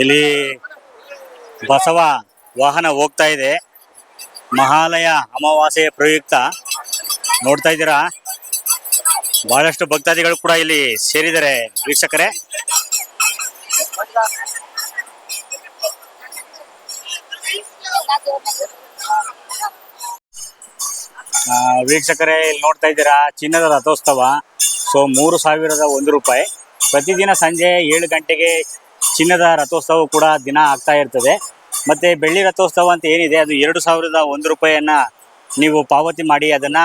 ಇಲ್ಲಿ ಬಸವ ವಾಹನ ಹೋಗ್ತಾ ಇದೆ. ಮಹಾಲಯ ಅಮಾವಾಸ್ಯೆಯ ಪ್ರಯುಕ್ತ. ನೋಡ್ತಾ ಇದ್ದೀರಾ? ಬಹಳಷ್ಟು ಭಕ್ತಾದಿಗಳು ಕೂಡ ಇಲ್ಲಿ ಸೇರಿದ್ದಾರೆ. ವೀಕ್ಷಕರೇ ವೀಕ್ಷಕರೇ ಇಲ್ಲಿ ನೋಡ್ತಾ ಇದ್ದೀರಾ ಚಿನ್ನದ ರಥೋತ್ಸವ. ಸೊ ಮೂರು ಸಾವಿರದ ಒಂದು ರೂಪಾಯಿ. ಪ್ರತಿದಿನ ಸಂಜೆ ಏಳು ಗಂಟೆಗೆ ಚಿನ್ನದ ರಥೋತ್ಸವ ಕೂಡ ದಿನ ಆಗ್ತಾ ಇರ್ತದೆ. ಮತ್ತೆ ಬೆಳ್ಳಿ ರಥೋತ್ಸವ ಅಂತ ಏನಿದೆ ಅದು ಎರಡು ಸಾವಿರದ ಒಂದು ರೂಪಾಯಿಯನ್ನ ನೀವು ಪಾವತಿ ಮಾಡಿ ಅದನ್ನ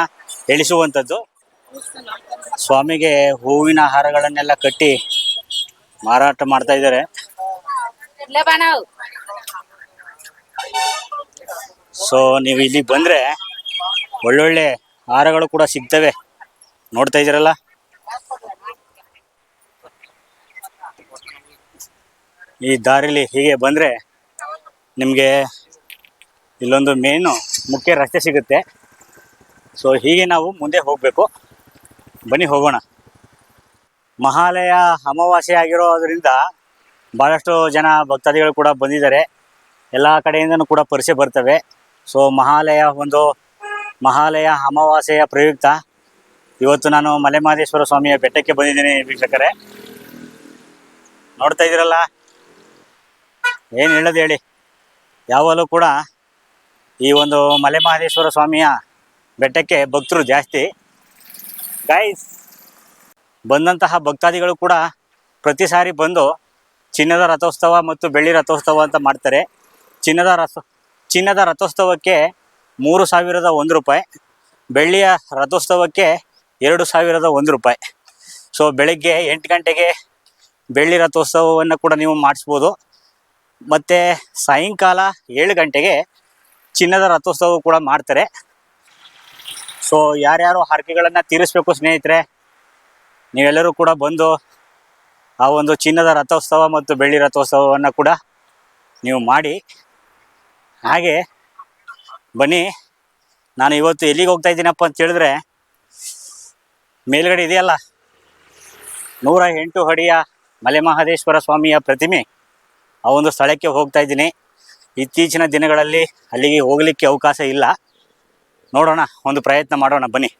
ಎಳಿಸುವಂಥದ್ದು ಸ್ವಾಮಿಗೆ ಹೂವಿನ ಹಾರಗಳನ್ನೆಲ್ಲ ಕಟ್ಟಿ ಮಾರಾಟ ಮಾಡ್ತಾ ಇದ್ದಾರೆ. ಸೊ ನೀವು ಇಲ್ಲಿ ಬಂದ್ರೆ ಒಳ್ಳೊಳ್ಳೆ ಹಾರಗಳು ಕೂಡ ಸಿಗ್ತವೆ. ನೋಡ್ತಾ ಇದ್ದೀರಲ್ಲ? ಈ ದಾರಿಲಿ ಹೀಗೆ ಬಂದ್ರೆ ನಿಮಗೆ ಇಲ್ಲೊಂದು ಮೇನು ಮುಖ್ಯ ರಸ್ತೆ ಸಿಗುತ್ತೆ. ಸೊ ಹೀಗೆ ನಾವು ಮುಂದೆ ಹೋಗಬೇಕು. ಬನ್ನಿ, ಹೋಗೋಣ. ಮಹಾಲಯ ಅಮಾವಾಸ್ಯೆ ಆಗಿರೋದ್ರಿಂದ ಭಾಳಷ್ಟು ಜನ ಭಕ್ತಾದಿಗಳು ಕೂಡ ಬಂದಿದ್ದಾರೆ. ಎಲ್ಲ ಕಡೆಯಿಂದನೂ ಕೂಡ ಪರಿಚಯ ಬರ್ತವೆ. ಸೊ ಮಹಾಲಯ ಒಂದು ಮಹಾಲಯ ಅಮಾವಾಸ್ಯೆಯ ಪ್ರಯುಕ್ತ. ಇವತ್ತು ನಾನು ಮಲೆಮಹದೇಶ್ವರ ಸ್ವಾಮಿಯ ಬೆಟ್ಟಕ್ಕೆ ಬಂದಿದ್ದೀನಿ ವೀಕ್ಷಕರೇ. ನೋಡ್ತಾ ಇದ್ದೀರಲ್ಲ? ಏನು ಹೇಳೋದು ಹೇಳಿ? ಯಾವಾಗಲೂ ಕೂಡ ಈ ಒಂದು ಮಲೆಮಹದೇಶ್ವರ ಸ್ವಾಮಿಯ ಬೆಟ್ಟಕ್ಕೆ ಭಕ್ತರು ಜಾಸ್ತಿ. ಗೈಸ್ ಬಂದಂತಹ ಭಕ್ತಾದಿಗಳು ಕೂಡ ಪ್ರತಿ ಸಾರಿ ಬಂದು ಚಿನ್ನದ ರಥೋತ್ಸವ ಮತ್ತು ಬೆಳ್ಳಿ ರಥೋತ್ಸವ ಅಂತ ಮಾಡ್ತಾರೆ. ಚಿನ್ನದ ರಥ ಚಿನ್ನದ ರಥೋತ್ಸವಕ್ಕೆ ಮೂರು ಸಾವಿರದ ಒಂದು ರೂಪಾಯಿ, ಬೆಳ್ಳಿಯ ರಥೋತ್ಸವಕ್ಕೆ ಎರಡು ಸಾವಿರದ ಒಂದು ರೂಪಾಯಿ. ಸೊ ಬೆಳಗ್ಗೆ ಎಂಟು ಗಂಟೆಗೆ ಬೆಳ್ಳಿ ರಥೋತ್ಸವವನ್ನು ಕೂಡ ನೀವು ಮಾಡಿಸ್ಬೋದು. ಮತ್ತು ಸಾಯಂಕಾಲ ಏಳು ಗಂಟೆಗೆ ಚಿನ್ನದ ರಥೋತ್ಸವ ಕೂಡ ಮಾಡ್ತಾರೆ. ಸೊ ಯಾರ್ಯಾರು ಹರಕೆಗಳನ್ನು ತೀರಿಸಬೇಕು ಸ್ನೇಹಿತರೆ, ನೀವೆಲ್ಲರೂ ಕೂಡ ಬಂದು ಆ ಒಂದು ಚಿನ್ನದ ರಥೋತ್ಸವ ಮತ್ತು ಬೆಳ್ಳಿ ರಥೋತ್ಸವವನ್ನು ಕೂಡ ನೀವು ಮಾಡಿ. ಹಾಗೆ ಬನ್ನಿ, ನಾನು ಇವತ್ತು ಎಲ್ಲಿಗೆ ಹೋಗ್ತಾ ಇದ್ದೀನಪ್ಪ ಅಂತ ಹೇಳಿದ್ರೆ ಮೇಲ್ಗಡೆ ಇದೆಯಲ್ಲ, ನೂರ ಎಂಟು ಅಡಿಯ ಮಲೆಮಹದೇಶ್ವರ ಸ್ವಾಮಿಯ ಪ್ರತಿಮೆ, ಆ ಒಂದು ಸ್ಥಳಕ್ಕೆ ಹೋಗ್ತಾ ಇದ್ದೀನಿ. ಇತ್ತೀಚಿನ ದಿನಗಳಲ್ಲಿ ಅಲ್ಲಿಗೆ ಹೋಗಲಿಕ್ಕೆ ಅವಕಾಶ ಇಲ್ಲ. ನೋಡೋಣ, ಒಂದು ಪ್ರಯತ್ನ ಮಾಡೋಣ, ಬನ್ನಿ.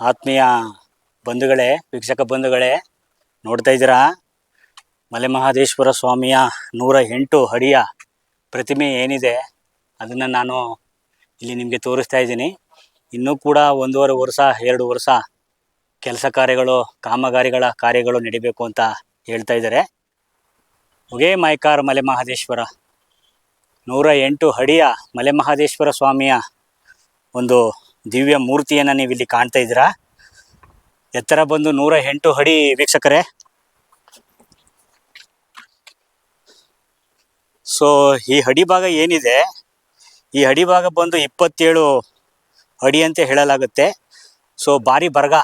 ಆತ್ಮೀಯ ಬಂಧುಗಳೇ, ವೀಕ್ಷಕ ಬಂಧುಗಳೇ, ನೋಡ್ತಾ ಇದ್ದೀರಾ? ಮಲೆಮಹದೇಶ್ವರ ಸ್ವಾಮಿಯ ನೂರ ಎಂಟು ಅಡಿಯ ಪ್ರತಿಮೆ ಏನಿದೆ ಅದನ್ನು ನಾನು ಇಲ್ಲಿ ನಿಮಗೆ ತೋರಿಸ್ತಾ ಇದ್ದೀನಿ. ಇನ್ನೂ ಕೂಡ ಒಂದೂವರೆ ವರ್ಷ, ಎರಡು ವರ್ಷ ಕೆಲಸ ಕಾರ್ಯಗಳು, ಕಾಮಗಾರಿಗಳ ಕಾರ್ಯಗಳು ನಡಿಬೇಕು ಅಂತ ಹೇಳ್ತಾ ಇದ್ದಾರೆ. ಹೊಗೆ ಮೈಕಾರ್ ಮಲೆಮಹದೇಶ್ವರ. ನೂರ ಎಂಟು ಅಡಿಯ ಮಲೆಮಹದೇಶ್ವರ ಸ್ವಾಮಿಯ ಒಂದು ದಿವ್ಯ ಮೂರ್ತಿಯನ್ನು ನೀವು ಇಲ್ಲಿ ಕಾಣ್ತಾ ಇದ್ದೀರಾ? ಎತ್ತರ ಬಂದು ನೂರ ಎಂಟು ಅಡಿ ವೀಕ್ಷಕರೇ. ಸೊ ಈ ಅಡಿಭಾಗ ಏನಿದೆ? ಈ ಅಡಿಭಾಗ ಬಂದು ಇಪ್ಪತ್ತೇಳು ಅಡಿ ಅಂತ ಹೇಳಲಾಗುತ್ತೆ. ಸೊ ಭಾರಿ ಬರ್ಗ.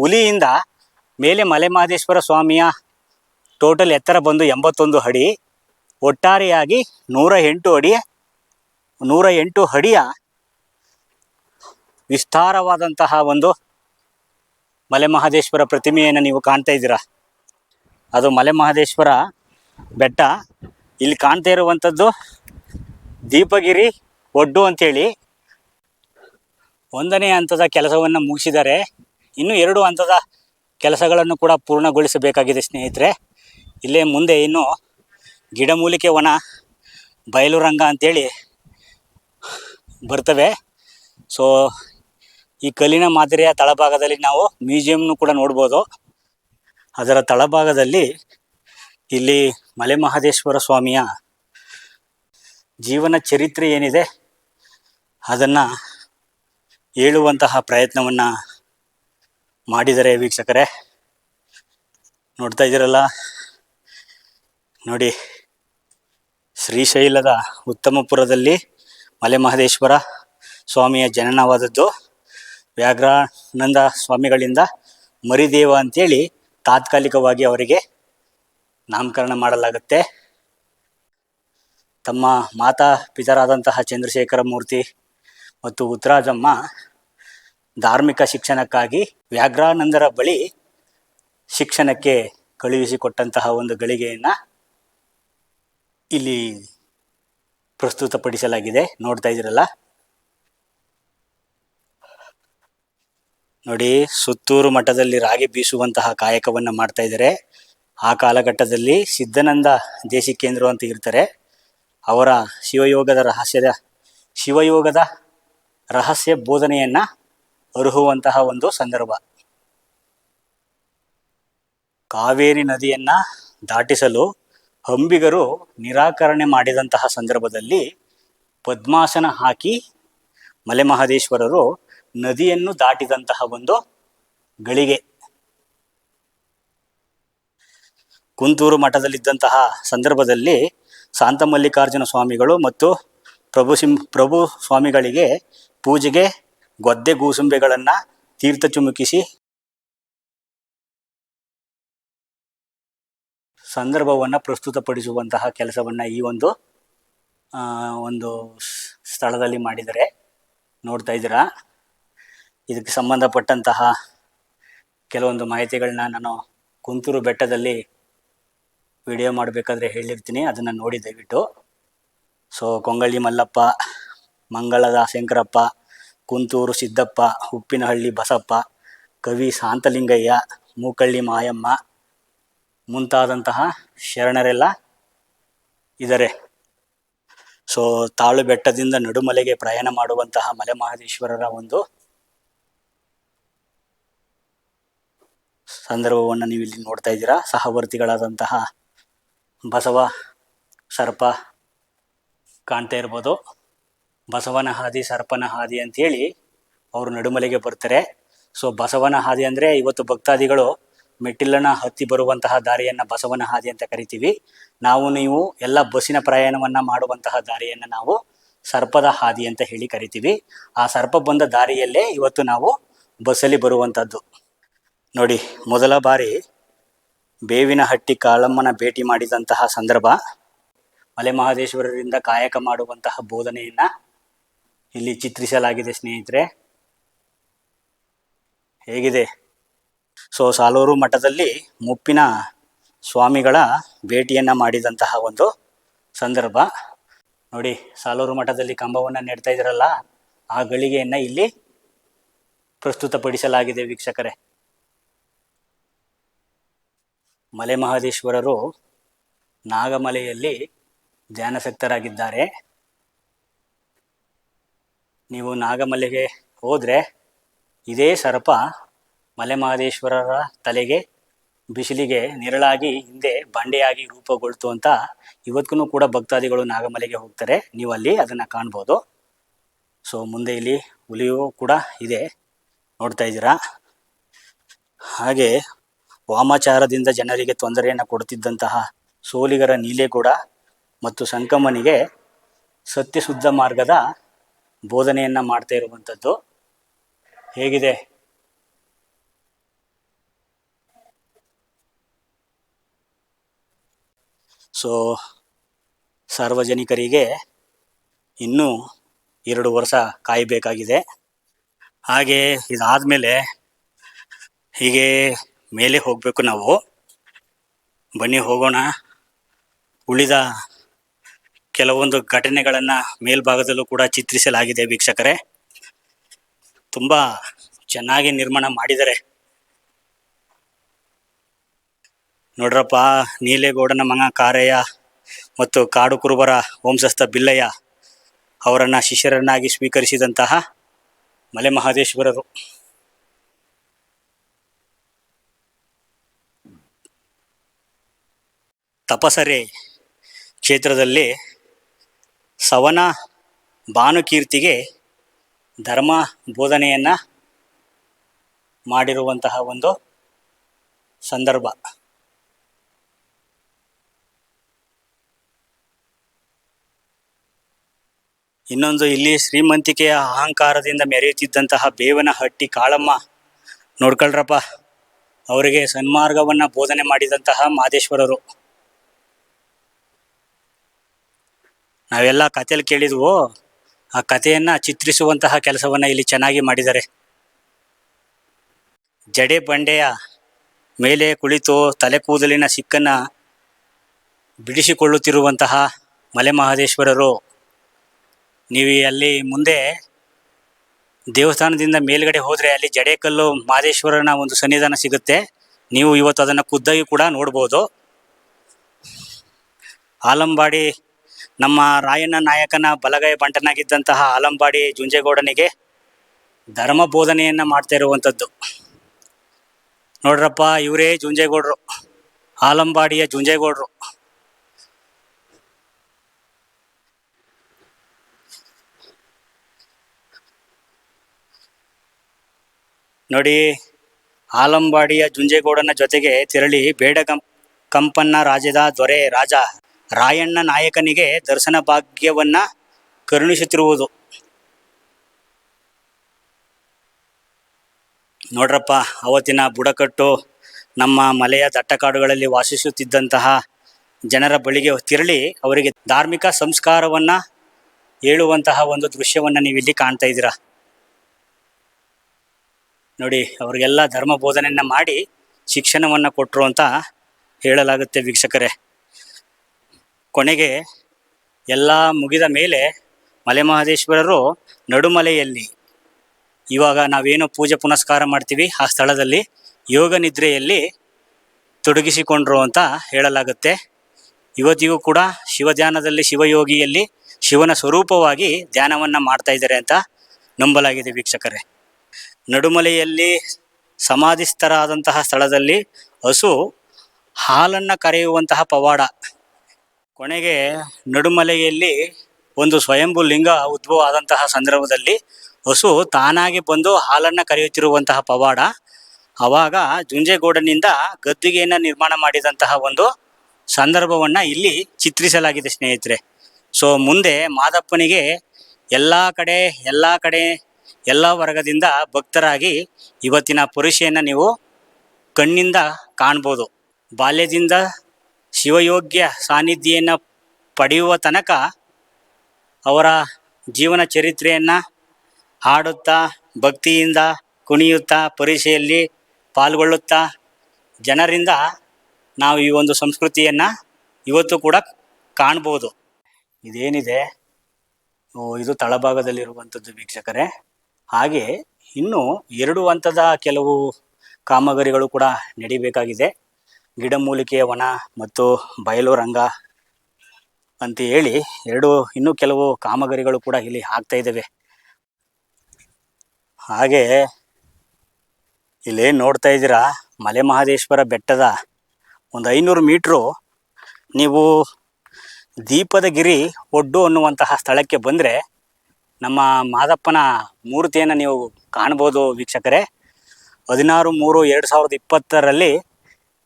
ಹುಲಿಯಿಂದ ಮೇಲೆ ಮಲೆಮಹದೇಶ್ವರ ಸ್ವಾಮಿಯ ಟೋಟಲ್ ಎತ್ತರ ಬಂದು ಎಂಬತ್ತೊಂದು ಅಡಿ. ಒಟ್ಟಾರೆಯಾಗಿ ನೂರ ಎಂಟು ಅಡಿ, ನೂರ ಎಂಟು ಅಡಿಯ ವಿಸ್ತಾರವಾದಂತಹ ಒಂದು ಮಲೆಮಹದೇಶ್ವರ ಪ್ರತಿಮೆಯನ್ನು ನೀವು ಕಾಣ್ತಾ ಇದ್ದೀರಾ? ಅದು ಮಲೆಮಹದೇಶ್ವರ ಬೆಟ್ಟ. ಇಲ್ಲಿ ಕಾಣ್ತಾ ಇರುವಂಥದ್ದು ದೀಪಗಿರಿ ಒಡ್ಡು ಅಂಥೇಳಿ ಒಂದನೇ ಹಂತದ ಕೆಲಸವನ್ನು ಮುಗಿಸಿದರೆ ಇನ್ನು ಎರಡು ಹಂತದ ಕೆಲಸಗಳನ್ನು ಕೂಡ ಪೂರ್ಣಗೊಳಿಸಬೇಕಾಗಿದೆ ಸ್ನೇಹಿತರೆ. ಇಲ್ಲೇ ಮುಂದೆ ಇನ್ನು ಗಿಡಮೂಲಿಕೆ ವನ, ಬಯಲು ರಂಗ ಅಂತೇಳಿ ಬರ್ತವೆ. ಸೊ ಈ ಕಲ್ಲಿನ ಮಾದರಿಯ ತಳಭಾಗದಲ್ಲಿ ನಾವು ಮ್ಯೂಸಿಯಂನು ಕೂಡ ನೋಡ್ಬೋದು. ಅದರ ತಳಭಾಗದಲ್ಲಿ ಇಲ್ಲಿ ಮಲೆ ಮಹದೇಶ್ವರ ಸ್ವಾಮಿಯ ಜೀವನ ಚರಿತ್ರೆ ಏನಿದೆ, ಅದನ್ನು ಹೇಳುವಂತಹ ಪ್ರಯತ್ನವನ್ನು ಮಾಡಿದರೆ ವೀಕ್ಷಕರೇ. ನೋಡ್ತಾ ಇದ್ದೀರಲ್ಲ? ನೋಡಿ, ಶ್ರೀಶೈಲದ ಉತ್ತಮಪುರದಲ್ಲಿ ಮಲೆ ಮಹದೇಶ್ವರ ಸ್ವಾಮಿಯ ಜನನವಾದದ್ದು. ವ್ಯಾಘ್ರಾನಂದ ಸ್ವಾಮಿಗಳಿಂದ ಮರಿದೇವ ಅಂತೇಳಿ ತಾತ್ಕಾಲಿಕವಾಗಿ ಅವರಿಗೆ ನಾಮಕರಣ ಮಾಡಲಾಗುತ್ತೆ. ತಮ್ಮ ಮಾತಾ ಪಿತರಾದಂತಹ ಚಂದ್ರಶೇಖರ ಮೂರ್ತಿ ಮತ್ತು ಉತ್ತರಾಜಮ್ಮ ಧಾರ್ಮಿಕ ಶಿಕ್ಷಣಕ್ಕಾಗಿ ವ್ಯಾಘ್ರಾನಂದರ ಬಳಿ ಶಿಕ್ಷಣಕ್ಕೆ ಕಳುಹಿಸಿಕೊಟ್ಟಂತಹ ಒಂದು ಗಳಿಗೆಯನ್ನು ಇಲ್ಲಿ ಪ್ರಸ್ತುತಪಡಿಸಲಾಗಿದೆ. ನೋಡ್ತಾ ಇದ್ದೀರಲ್ಲ? ನೋಡಿ, ಸುತ್ತೂರು ಮಠದಲ್ಲಿ ರಾಗಿ ಬೀಸುವಂತಹ ಕಾಯಕವನ್ನು ಮಾಡ್ತಾ ಇದ್ದಾರೆ. ಆ ಕಾಲಘಟ್ಟದಲ್ಲಿ ಸಿದ್ಧಾನಂದ ದೇಶಿಕೇಂದ್ರ ಅಂತ ಇರ್ತಾರೆ. ಅವರ ಶಿವಯೋಗದ ರಹಸ್ಯದ, ಶಿವಯೋಗದ ರಹಸ್ಯ ಬೋಧನೆಯನ್ನ ಅರುಹುವಂತಹ ಒಂದು ಸಂದರ್ಭ. ಕಾವೇರಿ ನದಿಯನ್ನ ದಾಟಿಸಲು ಅಂಬಿಗರು ನಿರಾಕರಣೆ ಮಾಡಿದಂತಹ ಸಂದರ್ಭದಲ್ಲಿ ಪದ್ಮಾಸನ ಹಾಕಿ ಮಲೆಮಹದೇಶ್ವರರು ನದಿಯನ್ನು ದಾಟಿದಂತಹ ಒಂದು ಗಳಿಗೆ. ಕುಂತೂರು ಮಠದಲ್ಲಿದ್ದಂತಹ ಸಂದರ್ಭದಲ್ಲಿ ಶಾಂತಮಲ್ಲಿಕಾರ್ಜುನ ಸ್ವಾಮಿಗಳು ಮತ್ತು ಪ್ರಭು ಸಿಂ, ಪ್ರಭು ಸ್ವಾಮಿಗಳಿಗೆ ಪೂಜೆಗೆ ಗೊದ್ದೆ ಗೂಸುಂಬೆಗಳನ್ನು ತೀರ್ಥ ಚುಮುಕಿಸಿ ಸಂದರ್ಭವನ್ನು ಪ್ರಸ್ತುತಪಡಿಸುವಂತಹ ಕೆಲಸವನ್ನು ಈ ಒಂದು ಒಂದು ಸ್ಥಳದಲ್ಲಿ ಮಾಡಿದರೆ ನೋಡ್ತಾ ಇದ್ದೀರಾ. ಇದಕ್ಕೆ ಸಂಬಂಧಪಟ್ಟಂತಹ ಕೆಲವೊಂದು ಮಾಹಿತಿಗಳನ್ನ ನಾನು ಕುಂತೂರು ಬೆಟ್ಟದಲ್ಲಿ ವಿಡಿಯೋ ಮಾಡಬೇಕಾದ್ರೆ ಹೇಳಿರ್ತೀನಿ. ಅದನ್ನು ನೋಡಿ ದಯವಿಟ್ಟು. ಸೊ ಕೊಂಗಳ್ಳಿ ಮಲ್ಲಪ್ಪ, ಮಂಗಳದ ಶಂಕರಪ್ಪ, ಕುಂತೂರು ಸಿದ್ದಪ್ಪ, ಉಪ್ಪಿನಹಳ್ಳಿ ಬಸಪ್ಪ, ಕವಿ ಶಾಂತಲಿಂಗಯ್ಯ, ಮೂಕಳ್ಳಿ ಮಾಯಮ್ಮ ಮುಂತಾದಂತಹ ಶರಣರೆಲ್ಲ ಇದ್ದಾರೆ ಸೊ ತಾಳು ಬೆಟ್ಟದಿಂದ ನಡುಮಲೆಗೆ ಪ್ರಯಾಣ ಮಾಡುವಂತಹ ಮಲೆಮಹದೇಶ್ವರರ ಒಂದು ಸಂದರ್ಭವನ್ನು ನೀವು ಇಲ್ಲಿ ನೋಡ್ತಾ ಇದ್ದೀರಾ. ಸಹವರ್ತಿಗಳಾದಂತಹ ಬಸವ, ಸರ್ಪ ಕಾಣ್ತಾ ಇರ್ಬೋದು. ಬಸವನ ಹಾದಿ ಸರ್ಪನ ಹಾದಿ ಅಂತೇಳಿ ಅವರು ನಡುಮಲೆಗೆ ಬರ್ತಾರೆ. ಸೊ ಬಸವನ ಹಾದಿ ಅಂದರೆ ಇವತ್ತು ಭಕ್ತಾದಿಗಳು ಮೆಟ್ಟಿಲನ್ನ ಹತ್ತಿ ಬರುವಂತಹ ದಾರಿಯನ್ನು ಬಸವನ ಹಾದಿ ಅಂತ ಕರಿತೀವಿ. ನಾವು ನೀವು ಎಲ್ಲ ಬಸ್ಸಿನ ಪ್ರಯಾಣವನ್ನು ಮಾಡುವಂತಹ ದಾರಿಯನ್ನು ನಾವು ಸರ್ಪದ ಹಾದಿ ಅಂತ ಹೇಳಿ ಕರಿತೀವಿ. ಆ ಸರ್ಪ ಬಂದ ದಾರಿಯಲ್ಲೇ ಇವತ್ತು ನಾವು ಬಸ್ಸಲ್ಲಿ ಬರುವಂಥದ್ದು ನೋಡಿ, ಮೊದಲ ಬಾರಿ ಬೇವಿನ ಹಟ್ಟಿ ಕಾಳಮ್ಮನ ಭೇಟಿ ಮಾಡಿದಂತಹ ಸಂದರ್ಭ. ಮಲೆ ಮಹಾದೇಶ್ವರರಿಂದ ಕಾಯಕ ಮಾಡುವಂತಹ ಬೋಧನೆಯನ್ನ ಇಲ್ಲಿ ಚಿತ್ರಿಸಲಾಗಿದೆ ಸ್ನೇಹಿತರೆ. ಹೇಗಿದೆ? ಸೊ, ಸಾಲೂರು ಮಠದಲ್ಲಿ ಮುಪ್ಪಿನ ಸ್ವಾಮಿಗಳ ಭೇಟಿಯನ್ನು ಮಾಡಿದಂತಹ ಒಂದು ಸಂದರ್ಭ. ನೋಡಿ, ಸಾಲೂರು ಮಠದಲ್ಲಿ ಕಂಬವನ್ನು ನೆಡ್ತಾ ಇದ್ರಲ್ಲ, ಆ ಗಳಿಗೆಯನ್ನ ಇಲ್ಲಿ ಪ್ರಸ್ತುತಪಡಿಸಲಾಗಿದೆ ವೀಕ್ಷಕರೇ. ಮಲೆಮಹದೇಶ್ವರರು ನಾಗಮಲೆಯಲ್ಲಿ ಧ್ಯಾನಸಕ್ತರಾಗಿದ್ದಾರೆ. ನೀವು ನಾಗಮಲೆಗೆ ಹೋದರೆ ಇದೇ ಸರ್ಪ ಮಲೆಮಹದೇಶ್ವರರ ತಲೆಗೆ, ಬಿಸಿಲಿಗೆ ನೆರಳಾಗಿ ಹಿಂದೆ ಬಂಡೆಯಾಗಿ ರೂಪುಗೊಳ್ತು ಅಂತ ಇವತ್ತಿಗೂ ಕೂಡ ಭಕ್ತಾದಿಗಳು ನಾಗಮಲೆಗೆ ಹೋಗ್ತಾರೆ. ನೀವು ಅಲ್ಲಿ ಅದನ್ನು ಕಾಣ್ಬೋದು. ಸೊ, ಮುಂದೆ ಇಲ್ಲಿ ಹುಲಿಯೂ ಕೂಡ ಇದೆ. ನೋಡ್ತಾ ಇದ್ದೀರಾ? ಹಾಗೆ ವಾಮಾಚಾರದಿಂದ ಜನರಿಗೆ ತೊಂದರೆಯನ್ನು ಕೊಡುತ್ತಿದ್ದಂತಹ ಸೋಲಿಗರ ನೀಲೇಗೌಡ ಮತ್ತು ಸಂಕಮನಿಗೆ ಸತ್ಯಶುದ್ಧ ಮಾರ್ಗದ ಬೋಧನೆಯನ್ನು ಮಾಡ್ತಾ ಇರುವಂಥದ್ದು ಹೇಗಿದೆ? ಸೊ ಸಾರ್ವಜನಿಕರಿಗೆ ಇನ್ನೂ ಎರಡು ವರ್ಷ ಕಾಯಬೇಕಾಗಿದೆ. ಹಾಗೆ ಇದಾದಮೇಲೆ ಹೀಗೆ ಮೇಲೆ ಹೋಗಬೇಕು ನಾವು. ಬನ್ನಿ ಹೋಗೋಣ. ಉಳಿದ ಕೆಲವೊಂದು ಘಟನೆಗಳನ್ನು ಮೇಲ್ಭಾಗದಲ್ಲೂ ಕೂಡ ಚಿತ್ರಿಸಲಾಗಿದೆ ವೀಕ್ಷಕರೇ. ತುಂಬ ಚೆನ್ನಾಗಿ ನಿರ್ಮಾಣ ಮಾಡಿದ್ದಾರೆ ನೋಡ್ರಪ್ಪ, ನೀಲೇಗೌಡನ ಮಂಗ ಕಾರಯ್ಯ ಮತ್ತು ಕಾಡು ಕುರುಬರ ವಂಶಸ್ಥ ಬಿಲ್ಲಯ್ಯ ಅವರನ್ನು ಶಿಷ್ಯರನ್ನಾಗಿ ಸ್ವೀಕರಿಸಿದಂತಹ ಮಲೆ ಮಹದೇಶ್ವರರು. ತಪಸರೆ ಕ್ಷೇತ್ರದಲ್ಲಿ ಸವನ ಭಾನುಕೀರ್ತಿಗೆ ಧರ್ಮ ಬೋಧನೆಯನ್ನು ಮಾಡಿರುವಂತಹ ಒಂದು ಸಂದರ್ಭ. ಇನ್ನೊಂದು, ಇಲ್ಲಿ ಶ್ರೀಮಂತಿಕೆಯ ಅಹಂಕಾರದಿಂದ ಮೆರೆಯುತ್ತಿದ್ದಂತಹ ಬೇವನ ಹಟ್ಟಿ ಕಾಳಮ್ಮ ನೋಡ್ಕೊಳ್ರಪ್ಪ, ಅವರಿಗೆ ಸನ್ಮಾರ್ಗವನ್ನು ಬೋಧನೆ ಮಾಡಿದಂತಹ ಮಾದೇಶ್ವರರು. ನಾವೆಲ್ಲ ಕಥೆಯಲ್ಲಿ ಕೇಳಿದ್ವು. ಆ ಕಥೆಯನ್ನು ಚಿತ್ರಿಸುವಂತಹ ಕೆಲಸವನ್ನು ಇಲ್ಲಿ ಚೆನ್ನಾಗಿ ಮಾಡಿದ್ದಾರೆ. ಜಡೆ ಬಂಡೆಯ ಮೇಲೆ ಕುಳಿತು ತಲೆ ಕೂದಲಿನ ಸಿಕ್ಕನ್ನು ಬಿಡಿಸಿಕೊಳ್ಳುತ್ತಿರುವಂತಹ ಮಲೆ ಮಹದೇಶ್ವರರು, ನೀವು ಅಲ್ಲಿ ಮುಂದೆ ದೇವಸ್ಥಾನದಿಂದ ಮೇಲ್ಗಡೆ ಹೋದರೆ ಅಲ್ಲಿ ಜಡೇಕಲ್ಲು ಮಹದೇಶ್ವರನ ಒಂದು ಸನ್ನಿಧಾನ ಸಿಗುತ್ತೆ. ನೀವು ಇವತ್ತು ಅದನ್ನು ಖುದ್ದಾಗಿ ಕೂಡ ನೋಡ್ಬೋದು. ಆಲಂಬಾಡಿ ನಮ್ಮ ರಾಯಣ್ಣ ನಾಯಕನ ಬಲಗೈ ಬಂಟನಾಗಿದ್ದಂತಹ ಆಲಂಬಾಡಿ ಜುಂಜೇಗೌಡನಿಗೆ ಧರ್ಮ ಬೋಧನೆಯನ್ನು ಮಾಡ್ತಾ ಇರುವಂಥದ್ದು. ನೋಡ್ರಪ್ಪ, ಇವರೇ ಜುಂಜೇಗೌಡರು, ಆಲಂಬಾಡಿಯ ಜುಂಜೇಗೌಡರು. ನೋಡಿ, ಆಲಂಬಾಡಿಯ ಜುಂಜೇಗೌಡನ ಜೊತೆಗೆ ತೆರಳಿ ಬೇಡ ಕಂಪನ್ನ ರಾಜ್ಯದ ದೊರೆ ರಾಜ ರಾಯಣ್ಣ ನಾಯಕನಿಗೆ ದರ್ಶನ ಭಾಗ್ಯವನ್ನ ಕರುಣಿಸುತ್ತಿರುವುದು. ನೋಡ್ರಪ್ಪ, ಅವತ್ತಿನ ಬುಡಕಟ್ಟು ನಮ್ಮ ಮಲೆಯ ದಟ್ಟಕಾಡುಗಳಲ್ಲಿ ವಾಸಿಸುತ್ತಿದ್ದಂತಹ ಜನರ ಬಳಿಗೆ ತೆರಳಿ ಅವರಿಗೆ ಧಾರ್ಮಿಕ ಸಂಸ್ಕಾರವನ್ನ ಹೇಳುವಂತಹ ಒಂದು ದೃಶ್ಯವನ್ನ ನೀವಿಲ್ಲಿ ಕಾಣ್ತಾ ಇದ್ದೀರಾ? ನೋಡಿ, ಅವರಿಗೆಲ್ಲ ಧರ್ಮ ಬೋಧನೆಯನ್ನು ಮಾಡಿ ಶಿಕ್ಷಣವನ್ನು ಕೊಟ್ಟರು ಅಂತ ಹೇಳಲಾಗುತ್ತೆ ವೀಕ್ಷಕರೇ. ಕೊನೆಗೆ ಎಲ್ಲ ಮುಗಿದ ಮೇಲೆ ಮಲೆ ಮಹದೇಶ್ವರರು ನಡುಮಲೆಯಲ್ಲಿ ಇವಾಗ ನಾವೇನು ಪೂಜೆ ಪುನಸ್ಕಾರ ಮಾಡ್ತೀವಿ ಆ ಸ್ಥಳದಲ್ಲಿ ಯೋಗ ನಿದ್ರೆಯಲ್ಲಿ ತೊಡಗಿಸಿಕೊಂಡ್ರು ಅಂತ ಹೇಳಲಾಗುತ್ತೆ. ಇವತ್ತಿಗೂ ಕೂಡ ಶಿವಧ್ಯಾನದಲ್ಲಿ ಶಿವಯೋಗಿಯಲ್ಲಿ ಶಿವನ ಸ್ವರೂಪವಾಗಿ ಧ್ಯಾನವನ್ನು ಮಾಡ್ತಾ ಇದ್ದಾರೆ ಅಂತ ನಂಬಲಾಗಿದೆ ವೀಕ್ಷಕರೇ. ನಡುಮಲೆಯಲ್ಲಿ ಸಮಾಧಿಸ್ಥರಾದಂತಹ ಸ್ಥಳದಲ್ಲಿ ಹಸು ಹಾಲನ್ನು ಕರೆಯುವಂತಹ ಪವಾಡ ಕೊನೆಗೆ ನಡುಮಲೆಯಲ್ಲಿ ಒಂದು ಸ್ವಯಂಭೂ ಲಿಂಗ ಉದ್ಭವ ಆದಂತಹ ಸಂದರ್ಭದಲ್ಲಿ ಹಸು ತಾನಾಗಿ ಬಂದು ಹಾಲನ್ನು ಕರೆಯುತ್ತಿರುವಂತಹ ಪವಾಡ. ಅವಾಗ ಜುಂಜೇಗೌಡನಿಂದ ಗದ್ದಿಗೆಯನ್ನು ನಿರ್ಮಾಣ ಮಾಡಿದಂತಹ ಒಂದು ಸಂದರ್ಭವನ್ನು ಇಲ್ಲಿ ಚಿತ್ರಿಸಲಾಗಿದೆ ಸ್ನೇಹಿತರೆ. ಸೊ ಮುಂದೆ ಮಾದಪ್ಪನಿಗೆ ಎಲ್ಲ ಕಡೆ ಎಲ್ಲ ಕಡೆ, ಎಲ್ಲ ವರ್ಗದಿಂದ ಭಕ್ತರಾಗಿ ಇವತ್ತಿನ ಪುರುಷೆಯನ್ನು ನೀವು ಕಣ್ಣಿಂದ ಕಾಣ್ಬೋದು. ಬಾಲ್ಯದಿಂದ ಶಿವಯೋಗ್ಯ ಸಾನ್ನಿಧ್ಯೆಯನ್ನು ಪಡೆಯುವ ತನಕ ಅವರ ಜೀವನ ಚರಿತ್ರೆಯನ್ನು ಹಾಡುತ್ತಾ, ಭಕ್ತಿಯಿಂದ ಕುಣಿಯುತ್ತಾ, ಪರೀಕ್ಷೆಯಲ್ಲಿ ಪಾಲ್ಗೊಳ್ಳುತ್ತಾ ಜನರಿಂದ ನಾವು ಈ ಒಂದು ಸಂಸ್ಕೃತಿಯನ್ನು ಇವತ್ತು ಕೂಡ ಕಾಣ್ಬೋದು. ಇದೇನಿದೆ? ಇದು ತಳಭಾಗದಲ್ಲಿರುವಂಥದ್ದು ವೀಕ್ಷಕರೇ. ಹಾಗೆ ಇನ್ನು ಎರಡು ಹಂತದ ಕೆಲವು ಕಾಮಗಾರಿಗಳು ಕೂಡ ನಡಿಬೇಕಾಗಿದೆ. ಗಿಡಮೂಲಿಕೆಯ ವನ ಮತ್ತು ಬಯಲು ರಂಗ ಅಂತ ಹೇಳಿ ಎರಡು, ಇನ್ನೂ ಕೆಲವು ಕಾಮಗಾರಿಗಳು ಕೂಡ ಇಲ್ಲಿ ಆಗ್ತಾ ಇದ್ದಾವೆ ಹಾಗೆ ಇಲ್ಲಿ ನೋಡ್ತಾ ಇದ್ದೀರಾ? ಮಲೆ ಮಹದೇಶ್ವರ ಬೆಟ್ಟದ ಒಂದು ಐನೂರು ಮೀಟ್ರು ನೀವು ದೀಪದ ಗಿರಿ ಒಡ್ಡು ಅನ್ನುವಂತಹ ಸ್ಥಳಕ್ಕೆ ಬಂದರೆ ನಮ್ಮ ಮಾದಪ್ಪನ ಮೂರ್ತಿಯನ್ನು ನೀವು ಕಾಣ್ಬೋದು ವೀಕ್ಷಕರೇ. ಹದಿನಾರು ಮೂರು ಎರಡು ಸಾವಿರದ ಇಪ್ಪತ್ತರಲ್ಲಿ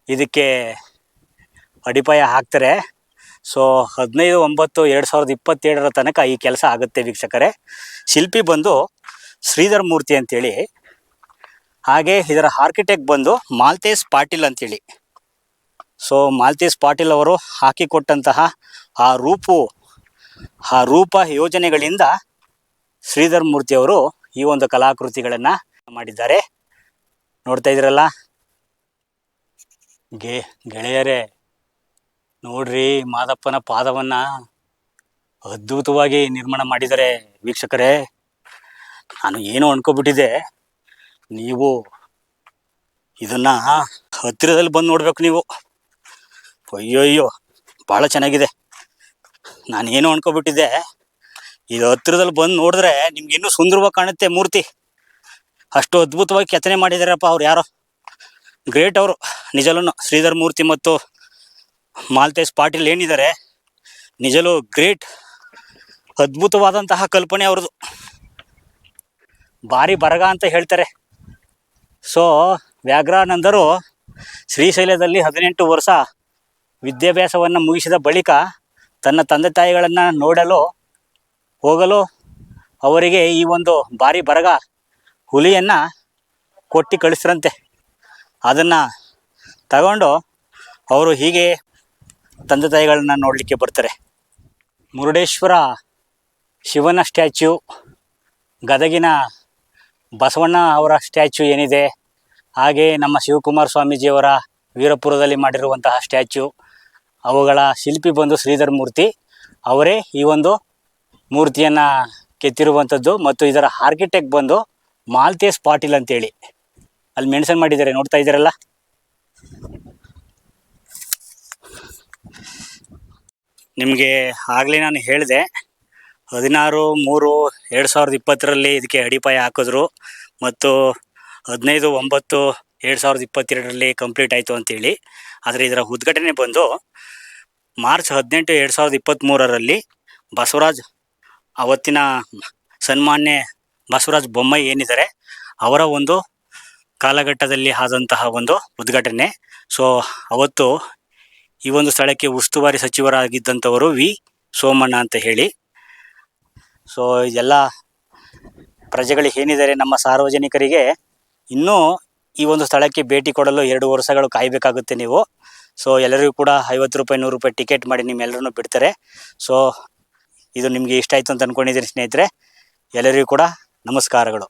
ಇದಕ್ಕೆ ಅಡಿಪಾಯ ಹಾಕ್ತಾರೆ. ಸೊ ಹದಿನೈದು, ಒಂಬತ್ತು, ಎರಡು ಸಾವಿರದ ಇಪ್ಪತ್ತೇಳರ ತನಕ ಈ ಕೆಲಸ ಆಗುತ್ತೆ ವೀಕ್ಷಕರೇ. ಶಿಲ್ಪಿ ಬಂದು ಶ್ರೀಧರ್ ಮೂರ್ತಿ ಅಂತೇಳಿ, ಹಾಗೆ ಇದರ ಆರ್ಕಿಟೆಕ್ಟ್ ಬಂದು ಮಾಲ್ತೇಶ್ ಪಾಟೀಲ್ ಅಂತೇಳಿ. ಸೊ ಮಾಲ್ತೇಶ್ ಪಾಟೀಲ್ ಅವರು ಹಾಕಿಕೊಟ್ಟಂತಹ ಆ ರೂಪು, ಆ ರೂಪ ಯೋಜನೆಗಳಿಂದ ಶ್ರೀಧರ್ ಮೂರ್ತಿಯವರು ಈ ಒಂದು ಕಲಾಕೃತಿಗಳನ್ನು ಮಾಡಿದ್ದಾರೆ. ನೋಡ್ತಾ ಇದ್ದೀರಲ್ಲ? ಗೆ, ಗೆಳೆಯರೇ, ನೋಡ್ರಿ ಮಾದಪ್ಪನ ಪಾದವನ್ನು ಅದ್ಭುತವಾಗಿ ನಿರ್ಮಾಣ ಮಾಡಿದ್ದಾರೆ ವೀಕ್ಷಕರೇ, ನಾನು ಏನೋ ಅನ್ಕೋಬಿಟ್ಟಿದೆ ನೀವು ಇದನ್ನ ಹತ್ತಿರದಲ್ಲಿ ಬಂದು ನೋಡ್ಬೇಕು ನೀವು. ಅಯ್ಯೋ ಅಯ್ಯೋ ಭಾಳ ಚೆನ್ನಾಗಿದೆ. ನಾನು ಏನು ಅನ್ಕೋಬಿಟ್ಟಿದ್ದೆ. ಇದು ಹತ್ತಿರದಲ್ಲಿ ಬಂದು ನೋಡಿದ್ರೆ ನಿಮ್ಗೆ ಇನ್ನೂ ಸುಂದರವಾಗಿ ಕಾಣುತ್ತೆ ಮೂರ್ತಿ. ಅಷ್ಟು ಅದ್ಭುತವಾಗಿ ಕೆತ್ತನೆ ಮಾಡಿದಾರಪ್ಪ ಅವ್ರು ಯಾರೋ. ಗ್ರೇಟ್ ಅವರು. ನಿಜಲೂ ಶ್ರೀಧರ್ ಮೂರ್ತಿ ಮತ್ತು ಮಾಲ್ತೇಶ್ ಪಾಟೀಲ್ ಏನಿದ್ದಾರೆ, ನಿಜಲೂ ಗ್ರೇಟ್, ಅದ್ಭುತವಾದಂತಹ ಕಲ್ಪನೆ ಅವ್ರದ್ದು. ಭಾರಿ ಬರಗ ಅಂತ ಹೇಳ್ತಾರೆ. ಸೊ ವ್ಯಾಘ್ರಾನಂದರು ಶ್ರೀಶೈಲದಲ್ಲಿ ಹದಿನೆಂಟು ವರ್ಷ ವಿದ್ಯಾಭ್ಯಾಸವನ್ನು ಮುಗಿಸಿದ ಬಳಿಕ ತನ್ನ ತಂದೆ ತಾಯಿಗಳನ್ನು ನೋಡಲು, ಹೋಗಲು ಅವರಿಗೆ ಈ ಒಂದು ಭಾರಿ ಬರಗ ಹುಲಿಯನ್ನು ಕೊಟ್ಟು ಕಳಿಸ್ರಂತೆ. ಅದನ್ನು ತಗೊಂಡು ಅವರು ಹೀಗೆ ತಂದೆ ತಾಯಿಗಳನ್ನ ನೋಡಲಿಕ್ಕೆ ಬರ್ತಾರೆ. ಮುರುಡೇಶ್ವರ ಶಿವನ ಸ್ಟ್ಯಾಚ್ಯು, ಗದಗಿನ ಬಸವಣ್ಣ ಅವರ ಸ್ಟ್ಯಾಚ್ಯು ಏನಿದೆ, ಹಾಗೆ ನಮ್ಮ ಶಿವಕುಮಾರ ಸ್ವಾಮೀಜಿಯವರ ವೀರಪುರದಲ್ಲಿ ಮಾಡಿರುವಂತಹ ಸ್ಟ್ಯಾಚ್ಯು, ಅವುಗಳ ಶಿಲ್ಪಿ ಬಂದು ಶ್ರೀಧರ್ ಮೂರ್ತಿ, ಅವರೇ ಈ ಒಂದು ಮೂರ್ತಿಯನ್ನು ಕೆತ್ತಿರುವಂಥದ್ದು ಮತ್ತು ಇದರ ಆರ್ಕಿಟೆಕ್ಟ್ ಬಂದು ಮಾಲ್ತೇಶ್ ಪಾಟೀಲ್ ಅಂತೇಳಿ. ಅಲ್ಲಿ ಮೆನ್ಷನ್ ಮಾಡಿದ್ದಾರೆ, ನೋಡ್ತಾ ಇದ್ದೀರಲ್ಲ? ನಿಮಗೆ ಆಗಲೇ ನಾನು ಹೇಳಿದೆ, ಹದಿನಾರು, ಮೂರು, ಎರಡು ಸಾವಿರದ ಇಪ್ಪತ್ತರಲ್ಲಿ ಇದಕ್ಕೆ ಅಡಿಪಾಯ ಹಾಕಿದ್ರು ಮತ್ತು ಹದಿನೈದು, ಒಂಬತ್ತು, ಎರಡು ಸಾವಿರದ ಇಪ್ಪತ್ತೆರಡರಲ್ಲಿ ಕಂಪ್ಲೀಟ್ ಆಯಿತು ಅಂತೇಳಿ. ಆದರೆ ಇದರ ಉದ್ಘಾಟನೆ ಬಂದು ಮಾರ್ಚ್ ಹದಿನೆಂಟು, ಎರಡು ಸಾವಿರದ ಇಪ್ಪತ್ತ್ಮೂರರಲ್ಲಿ ಬಸವರಾಜ್ ಅವತ್ತಿನ ಸನ್ಮಾನ್ಯ ಬಸವರಾಜ್ ಬೊಮ್ಮಾಯಿ ಏನಿದ್ದಾರೆ, ಅವರ ಒಂದು ಕಾಲಘಟ್ಟದಲ್ಲಿ ಆದಂತಹ ಒಂದು ಉದ್ಘಾಟನೆ. ಸೊ ಅವತ್ತು ಈ ಒಂದು ಸ್ಥಳಕ್ಕೆ ಉಸ್ತುವಾರಿ ಸಚಿವರಾಗಿದ್ದಂಥವರು ವಿ. ಸೋಮಣ್ಣ ಅಂತ ಹೇಳಿ. ಸೊ ಎಲ್ಲ ಪ್ರಜೆಗಳಿಗೆ ಏನಿದ್ದಾರೆ, ನಮ್ಮ ಸಾರ್ವಜನಿಕರಿಗೆ ಇನ್ನೂ ಈ ಒಂದು ಸ್ಥಳಕ್ಕೆ ಭೇಟಿ ಕೊಡಲು ಎರಡು ವರ್ಷಗಳು ಕಾಯಬೇಕಾಗುತ್ತೆ ನೀವು. ಸೊ ಎಲ್ಲರಿಗೂ ಕೂಡ ಐವತ್ತು ರೂಪಾಯಿ, ನೂರು ರೂಪಾಯಿ ಟಿಕೆಟ್ ಮಾಡಿ ನಿಮ್ಮೆಲ್ಲರೂ ಬಿಡ್ತಾರೆ. ಸೊ ಇದು ನಿಮಗೆ ಇಷ್ಟ ಆಯಿತು ಅಂತ ಅಂದ್ಕೊಂಡಿದ್ದೀನಿ ಸ್ನೇಹಿತರೆ. ಎಲ್ಲರಿಗೂ ಕೂಡ ನಮಸ್ಕಾರಗಳು.